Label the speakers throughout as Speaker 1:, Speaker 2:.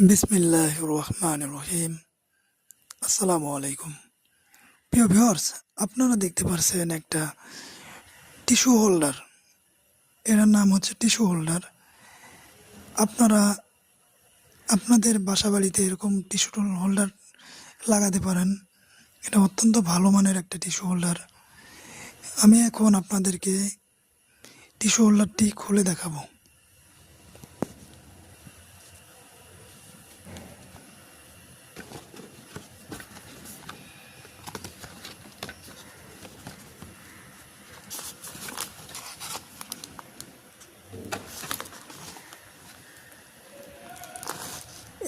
Speaker 1: বিসমিল্লাহ রহমান রহিম আসসালামু আলাইকুম। প্রিয় ভিউয়ার্স, আপনারা দেখতে পারছেন একটা টিস্যু হোল্ডার। এটার নাম হচ্ছে টিস্যু হোল্ডার। আপনারা, আপনাদের বাসা বাড়িতে এরকম টিস্যু হোল্ডার লাগাতে পারেন। এটা অত্যন্ত ভালো মানের একটা টিস্যু হোল্ডার। আমি এখন আপনাদেরকে টিস্যু হোল্ডারটি খুলে দেখাবো।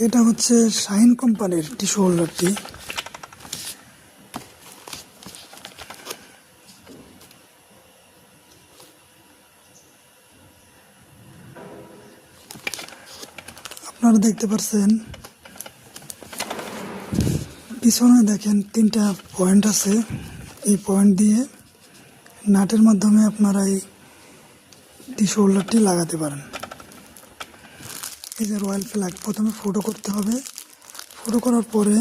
Speaker 1: এটা হচ্ছে শাহিন কোম্পানির টিস্যু হোল্ডারটি। আপনারা দেখতে পাচ্ছেন পিছনে দেখেন তিনটা পয়েন্ট আছে। এই পয়েন্ট দিয়ে নাটের মাধ্যমে আপনারা এই টিস্যু হোল্ডারটি লাগাতে পারেন। এই যে রয়্যাল ফ্ল্যাগ প্রথমে ফটো করতে হবে। ফটো করার পরে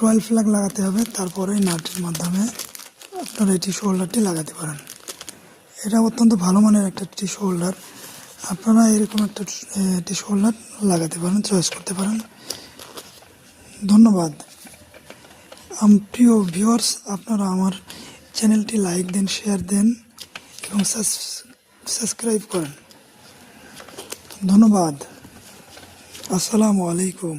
Speaker 1: রয়্যাল ফ্ল্যাগ লাগাতে হবে, তারপরে নাটের মাধ্যমে আপনারা এই টিস্যু হোল্ডারটি লাগাতে পারেন। এটা অত্যন্ত ভালো মানের একটা টিস্যু হোল্ডার আপনারা এরকম একটা টিস্যু হোল্ডার লাগাতে পারেন চয়েস করতে পারেন। ধন্যবাদ। প্রিয় ভিউয়ার্স আপনারা আমার চ্যানেলটি লাইক দেন শেয়ার দেন এবং সাবস্ক্রাইব করেন ধন্যবাদ আসসালামু আলাইকুম